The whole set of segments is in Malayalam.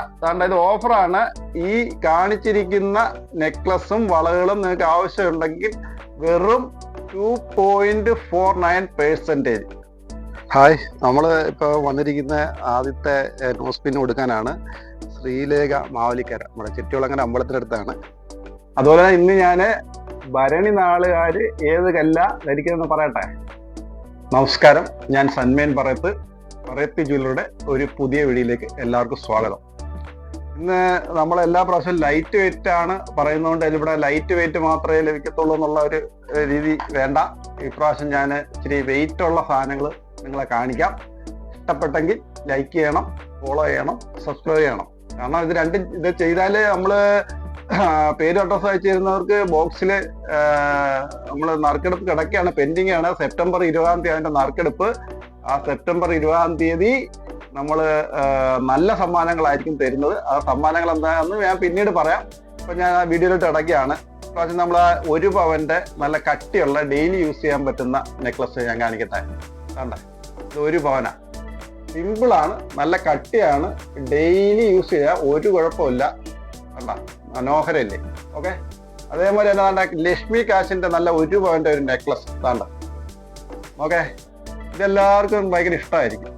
അതുകൊണ്ട് ഇത് ഓഫറാണ്. ഈ കാണിച്ചിരിക്കുന്ന നെക്ലസും വളകളും നിങ്ങൾക്ക് ആവശ്യമുണ്ടെങ്കിൽ വെറും two point four nine percentage hi നമ്മൾ ഇപ്പോൾ വന്നിരിക്കുന്ന ആദ്യത്തെ നോസ്പിൻ കൊടുക്കാനാണ് ശ്രീലേഖ മാവലിക്കര നമ്മുടെ ചെട്ടികുളങ്ങര അമ്പലത്തിനടുത്താണ്. അതുപോലെ തന്നെ ഇന്ന് ഞാൻ ഭരണി നാളുകാർ ഏത് കല്ല ധരിക്കുന്നതെന്ന് പറയട്ടെ? നമസ്കാരം ഞാൻ സന്മേൻ പറയത്ത് പറയത്തി ജ്വല്ലറുടെ ഒരു പുതിയ വീഡിയോയിലേക്ക് എല്ലാവർക്കും സ്വാഗതം. ഇന്ന് നമ്മൾ എല്ലാ പ്രാവശ്യവും ലൈറ്റ് വെയിറ്റ് ആണ് പറയുന്നതുകൊണ്ട് ഇവിടെ ലൈറ്റ് വെയിറ്റ് മാത്രമേ ലഭിക്കത്തുള്ളൂ എന്നുള്ള ഒരു രീതി വേണ്ട. ഇപ്രാവശ്യം ഞാൻ ഇച്ചിരി വെയിറ്റ് ഉള്ള സാധനങ്ങൾ നിങ്ങളെ കാണിക്കാം. ഇഷ്ടപ്പെട്ടെങ്കിൽ ലൈക്ക് ചെയ്യണം ഫോളോ ചെയ്യണം സബ്സ്ക്രൈബ് ചെയ്യണം. കാരണം ഇത് രണ്ടും ഇത് ചെയ്താൽ നമ്മൾ പേര് അഡ്രസ് അയച്ചു തരുന്നവർക്ക് ബോക്സിൽ നമ്മൾ നറുക്കെടുപ്പ് കിടക്കുകയാണ്. പെൻഡിങ് ആണ്. സെപ്റ്റംബർ ഇരുപതാം തീയതി അതിന്റെ നറുക്കെടുപ്പ്. ആ സെപ്റ്റംബർ ഇരുപതാം തീയതി നമ്മൾ നല്ല സമ്മാനങ്ങളായിരിക്കും തരുന്നത്. ആ സമ്മാനങ്ങൾ എന്താണെന്ന് ഞാൻ പിന്നീട് പറയാം. ഇപ്പൊ ഞാൻ ആ വീഡിയോയിലോട്ട് ഇടയ്ക്കാണ് പ്രാവശ്യം നമ്മൾ ആ ഒരു പവന്റെ നല്ല കട്ടിയുള്ള ഡെയിലി യൂസ് ചെയ്യാൻ പറ്റുന്ന നെക്ലസ് ഞാൻ കാണിക്കട്ടെ. കണ്ടേ? ഇത് ഒരു പവനാ. സിമ്പിളാണ് നല്ല കട്ടിയാണ്. ഡെയിലി യൂസ് ചെയ്യാൻ ഒരു കുഴപ്പമില്ല. കണ്ട? മനോഹരല്ലേ? ഓക്കെ? അതേപോലെ തന്നെ ലക്ഷ്മി കാശിന്റെ നല്ല ഒരു പവന്റെ ഒരു നെക്ലസ് താണ്ട ഓക്കെ? ഇതെല്ലാവർക്കും ഭയങ്കര ഇഷ്ടമായിരിക്കും.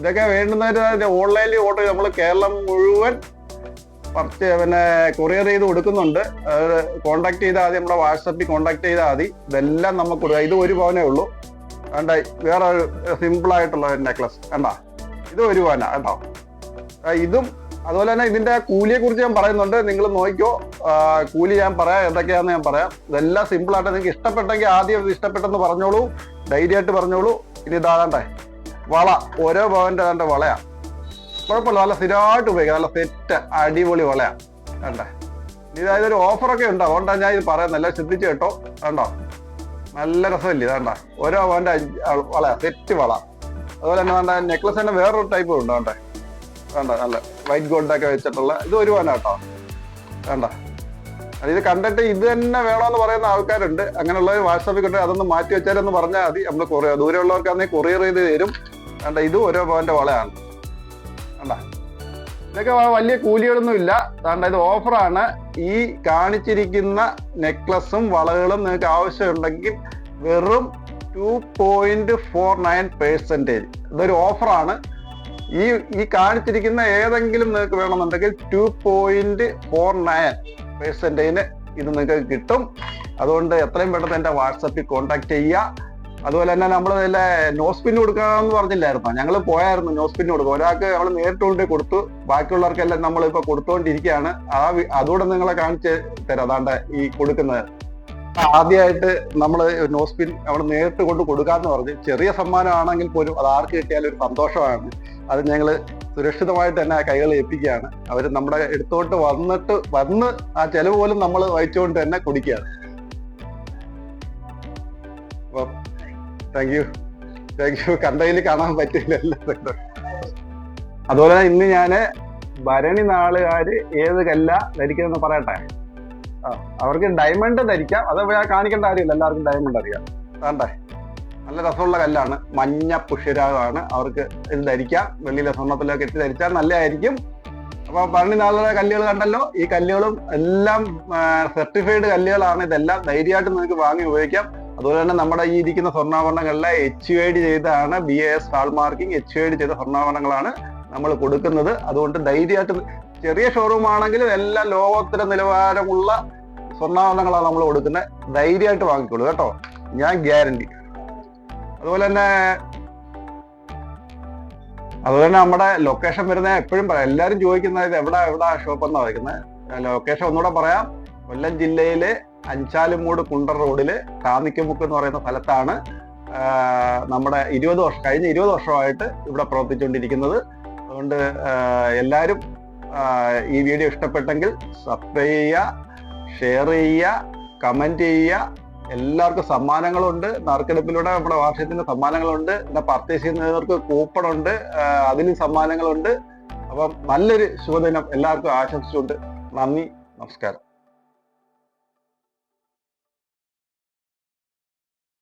ഇതൊക്കെ വേണ്ടുന്നവര് ഓൺലൈനിൽ ഓർഡർ നമ്മൾ കേരളം മുഴുവൻ പർച്ചേ പിന്നെ കൊറിയർ ചെയ്ത് കൊടുക്കുന്നുണ്ട്. കോണ്ടാക്ട് ചെയ്താൽ മതി നമ്മുടെ വാട്സപ്പിൽ കോണ്ടാക്ട് ചെയ്താൽ മതി. ഇതെല്ലാം നമുക്ക് കൊടുക്കാം ഇത് ഒരു പവനേ ഉള്ളൂ. വേണ്ട വേറെ ഒരു സിമ്പിൾ ആയിട്ടുള്ള നെക്ലസ് കണ്ടാ? ഇത് ഒരു പവന കേട്ടോ. ഇതും അതുപോലെ തന്നെ ഇതിന്റെ കൂലിയെ കുറിച്ച് ഞാൻ പറയുന്നുണ്ട്. നിങ്ങൾ നോക്കിയോ കൂലി ഞാൻ പറയാം. എന്തൊക്കെയാന്ന് ഞാൻ പറയാം. ഇതെല്ലാം സിമ്പിൾ ആയിട്ട് നിങ്ങൾക്ക് ഇഷ്ടപ്പെട്ടെങ്കിൽ ആദ്യം ഇഷ്ടപ്പെട്ടെന്ന് പറഞ്ഞോളൂ. ധൈര്യമായിട്ട് പറഞ്ഞോളൂ. ഇനി ഇതാകണ്ടേ? വള ഓരോ ഭവന്റെ അതിന്റെ വളയാ. കുഴപ്പമില്ല നല്ല സ്ഥിരമായിട്ട് ഉപയോഗിക്കാം നല്ല സെറ്റ് അടിപൊളി വളയാ. കണ്ടേ? ഇതായത് ഒരു ഓഫറൊക്കെ ഉണ്ട് അതുകൊണ്ടാണ് ഞാൻ ഇത് പറയുന്നത്. എല്ലാം ശ്രദ്ധിച്ചു കേട്ടോ കണ്ടോ? നല്ല രസമില്ല ഇതാണ്ട ഓരോ ഭവന്റെ വള സെറ്റ് വള. അതുപോലെ തന്നെ വേണ്ട നെക്ലസ് തന്നെ വേറൊരു ടൈപ്പ് ഉണ്ട് വേണ്ടേ വേണ്ട നല്ല വൈറ്റ് ഗോൾഡ് ഒക്കെ വെച്ചിട്ടുള്ള ഇത് ഒരു പോലെ കേട്ടോ. വേണ്ട ഇത് കണ്ടിട്ട് ഇത് തന്നെ വേണമെന്ന് പറയുന്ന ആൾക്കാരുണ്ട്. അങ്ങനെയുള്ളവർ വാട്സാപ്പിൽ കിട്ടും അതൊന്ന് മാറ്റി വെച്ചാലെന്ന് പറഞ്ഞാൽ മതി. നമ്മൾ കൊറിയർ ദൂരെയുള്ളവർക്കാണെങ്കിൽ കൊറിയർ ചെയ്ത് തരും. വേണ്ട ഇത് ഓരോ പവന്റെ വളയാണ്. വേണ്ട ഇതൊക്കെ വലിയ കൂലികളൊന്നും ഇല്ല. കണ്ട ഇത് ഓഫറാണ്. ഈ കാണിച്ചിരിക്കുന്ന നെക്ലസും വളകളും നിങ്ങൾക്ക് ആവശ്യമുണ്ടെങ്കിൽ വെറും two point four nine percentage ഇതൊരു ഓഫറാണ്. ഈ ഈ കാണിച്ചിരിക്കുന്ന ഏതെങ്കിലും നിങ്ങൾക്ക് വേണമെന്നുണ്ടെങ്കിൽ ടു പോയിന്റ് ഫോർ നയൻ പെർസെന്റേജിന് ഇത് നിങ്ങൾക്ക് കിട്ടും. അതുകൊണ്ട് എത്രയും പെട്ടെന്ന് എന്റെ വാട്സപ്പിൽ കോൺടാക്ട് ചെയ്യുക. അതുപോലെ തന്നെ നമ്മൾ ഇതിലെ നോസ്പിൻ കൊടുക്കാന്ന് പറഞ്ഞില്ലായിരുന്നോ? ഞങ്ങൾ പോയായിരുന്നു നോസ്പിൻ കൊടുക്കുക ഒരാൾക്ക് നമ്മൾ നേരിട്ട് കൊണ്ട് കൊടുത്തു. ബാക്കിയുള്ളവർക്കെല്ലാം നമ്മൾ ഇപ്പൊ കൊടുത്തുകൊണ്ടിരിക്കുകയാണ് ആ അതുകൂടെ നിങ്ങളെ കാണിച്ച് തരാം അതാണ്ട് ഈ കൊടുക്കുന്നത്. ആദ്യമായിട്ട് നമ്മൾ നോസ്പിൻ നമ്മൾ നേരിട്ട് കൊണ്ട് കൊടുക്കാന്ന് പറഞ്ഞു ചെറിയ സമ്മാനമാണെങ്കിൽ പോലും അത് ആർക്ക് കിട്ടിയാലും ഒരു സന്തോഷമാണ്. അത് ഞങ്ങൾ സുരക്ഷിതമായിട്ട് തന്നെ ആ കൈകൾ ഏൽപ്പിക്കുകയാണ്. അവർ നമ്മുടെ എടുത്തോട്ട് വന്നിട്ട് വന്ന് ആ ചെലവ് പോലും നമ്മൾ വഹിച്ചുകൊണ്ട് തന്നെ കുടിക്കുകയാണ്. അപ്പം താങ്ക് യു താങ്ക് യു കണ്ടതിൽ കാണാൻ പറ്റില്ല അതുപോലെ ഇന്ന് ഞാൻ ഭരണി നാളുകാര് ഏത് കല്ല ധരിക്കുന്നതെന്ന് പറയട്ടെ. അവർക്ക് ഡയമണ്ട് ധരിക്കാം. അത് ഞാൻ കാണിക്കേണ്ട കാര്യമില്ല. എല്ലാവർക്കും ഡയമണ്ട് അറിയാം. വേണ്ടേ? നല്ല രസമുള്ള കല്ലാണ്. മഞ്ഞ പുഷ്യരാഗമാണ് അവർക്ക് ഇത് ധരിക്കാം. വെള്ളിയിലെ സ്വർണത്തിലൊക്കെ എത്തി ധരിച്ചാൽ നല്ലതായിരിക്കും. അപ്പൊ ഭരണി നാളുടെ കല്ലുകൾ കണ്ടല്ലോ. ഈ കല്ലുകളും എല്ലാം സർട്ടിഫൈഡ് കല്ലുകളാണ്. ഇതെല്ലാം ധൈര്യമായിട്ട് നിങ്ങൾക്ക് വാങ്ങി ഉപയോഗിക്കാം. അതുപോലെ തന്നെ നമ്മുടെ ഈ ഇരിക്കുന്ന സ്വർണാഭരണങ്ങളിലെ എച്ച് ഐ ഡി ചെയ്താണ് B S hallmarking H I D ചെയ്ത സ്വർണാഭരണങ്ങളാണ് നമ്മൾ കൊടുക്കുന്നത്. അതുകൊണ്ട് ധൈര്യമായിട്ട് ചെറിയ ഷോറൂം ആണെങ്കിലും എല്ലാ ലോകോത്തര നിലവാരമുള്ള സ്വർണാഭരണങ്ങളാണ് നമ്മൾ കൊടുക്കുന്നത്. ധൈര്യമായിട്ട് വാങ്ങിക്കോളൂ കേട്ടോ. ഞാൻ ഗ്യാരണ്ടി. അതുപോലെ തന്നെ അതുപോലെ തന്നെ നമ്മുടെ ലൊക്കേഷൻ വരുന്ന എപ്പോഴും പറയാം. എല്ലാവരും ചോദിക്കുന്നത് ഇത് എവിടെ എവിടെ ഷോപ്പ് എന്നാണ് വയ്ക്കുന്നത് ലൊക്കേഷൻ ഒന്നുകൂടെ പറയാം. കൊല്ലം ജില്ലയിലെ അഞ്ചാലുമൂട് കുണ്ടർ റോഡിൽ കാന്നിക്കമുക്ക് എന്ന് പറയുന്ന സ്ഥലത്താണ് നമ്മുടെ ഇരുപത് വർഷം കഴിഞ്ഞ ഇരുപത് വർഷമായിട്ട് ഇവിടെ പ്രവർത്തിച്ചുകൊണ്ടിരിക്കുന്നത്. അതുകൊണ്ട് എല്ലാവരും ഈ വീഡിയോ ഇഷ്ടപ്പെട്ടെങ്കിൽ സബ്സ്ക്രൈബ് ചെയ്യുക ഷെയർ ചെയ്യുക കമന്റ് ചെയ്യുക. എല്ലാവർക്കും സമ്മാനങ്ങളുണ്ട്. നറുക്കെടുപ്പിലൂടെ നമ്മുടെ വാർഷികത്തിന്റെ സമ്മാനങ്ങളുണ്ട്. പിന്നെ പർച്ചേസ് ചെയ്യുന്നവർക്ക് കൂപ്പൺ ഉണ്ട് അതിലും സമ്മാനങ്ങളുണ്ട്. അപ്പം നല്ലൊരു ശുഭദിനം. എല്ലാവർക്കും ആശംസിച്ചുകൊണ്ട് നന്ദി നമസ്കാരം.